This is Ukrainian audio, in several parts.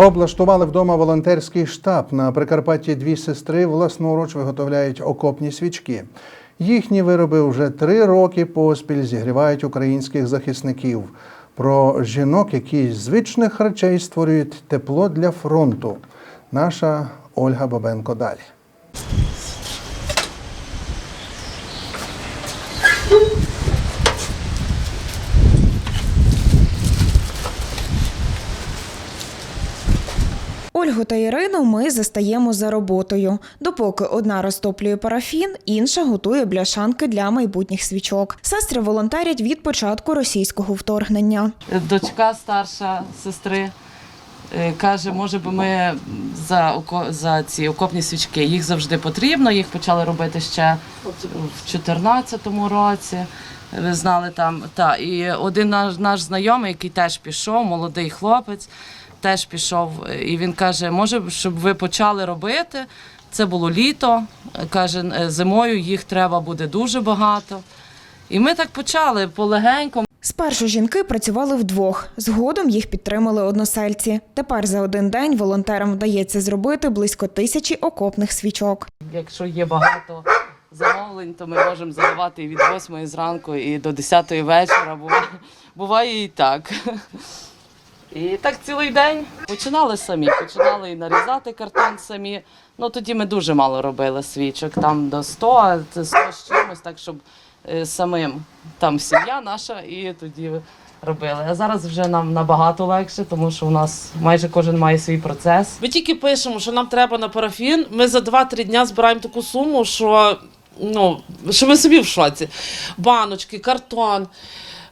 Облаштували вдома волонтерський штаб. На Прикарпатті дві сестри власноруч виготовляють окопні свічки. Їхні вироби вже три роки поспіль зігрівають українських захисників. Про жінок, які з звичних речей створюють тепло для фронту. Наша Ольга Бабенко далі. Ольгу та Ірину ми застаємо за роботою. Допоки одна розтоплює парафін, інша готує бляшанки для майбутніх свічок. Сестри волонтерять від початку російського вторгнення. Дочка старша сестри каже, може би ми за, око- за ці окопні свічки. Їх завжди потрібно. Їх почали робити ще в 2014 році. Ви знали там. Та, і один наш, наш знайомий, який теж пішов, молодий хлопець, теж пішов. е, І він каже, може, щоб ви почали робити. Це було літо. е, Каже, е, зимою їх треба буде дуже багато. І ми так почали полегенько. Спершу жінки працювали вдвох. Згодом їх підтримали односельці. Тепер за один день волонтерам вдається зробити близько тисячі окопних свічок. Якщо є багато замовлень, то ми можемо заливати від 8 зранку і до 10 вечора. Буває, буває і так. І так цілий день. Починали самі, починали і нарізати картон самі. Ну тоді ми дуже мало робили свічок, там до 100, а це 100 з чимось, так щоб самим там сім'я наша і тоді робили. А зараз вже нам набагато легше, тому що у нас майже кожен має свій процес. Ми тільки пишемо, що нам треба на парафін. Ми за 2-3 дня збираємо таку суму, що ну що ми собі в шоці. Баночки, картон,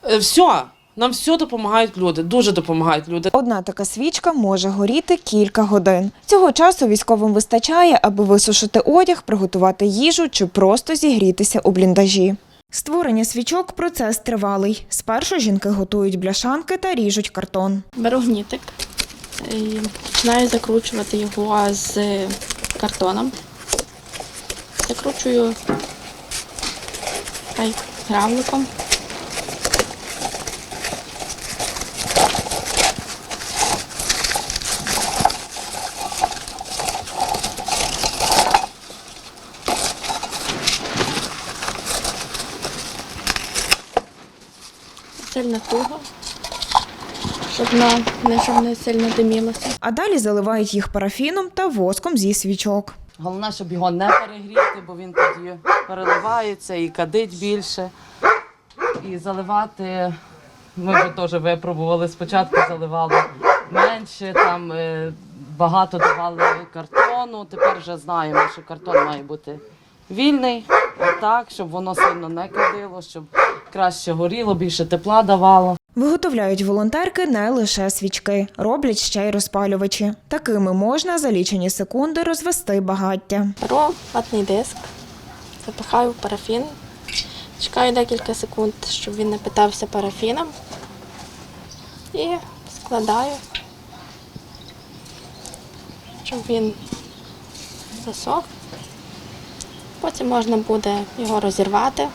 е, все. Нам все допомагають люди, дуже допомагають люди. Одна така свічка може горіти кілька годин. Цього часу військовим вистачає, аби висушити одяг, приготувати їжу чи просто зігрітися у бліндажі. Створення свічок процес тривалий. Спершу жінки готують бляшанки та ріжуть картон. Беру гнітик і починаю закручувати його з картоном. Закручую гравликом. Сильно туго, щоб на не щоб не сильно димілося. А далі заливають їх парафіном та воском зі свічок. Головне, щоб його не перегріти, бо він тоді переливається і кадить більше. І заливати ми вже теж випробували. Спочатку заливали менше, там е, багато давали картону. Тепер вже знаємо, що картон має бути вільний, отак, щоб воно сильно не кадило, щоб краще горіло, більше тепла давало. Виготовляють волонтерки не лише свічки, роблять ще й розпалювачі. Такими можна за лічені секунди розвести багаття. Беру ватний диск, запихаю в парафін, чекаю декілька секунд, щоб він напитався парафіном і складаю, щоб він засох. Потім можна буде його розірвати,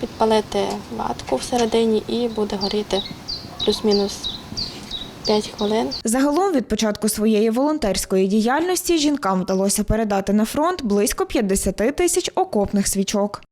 підпалити ватку всередині і буде горіти плюс-мінус 5 хвилин. Загалом від початку своєї волонтерської діяльності жінкам вдалося передати на фронт близько 50 тисяч окопних свічок.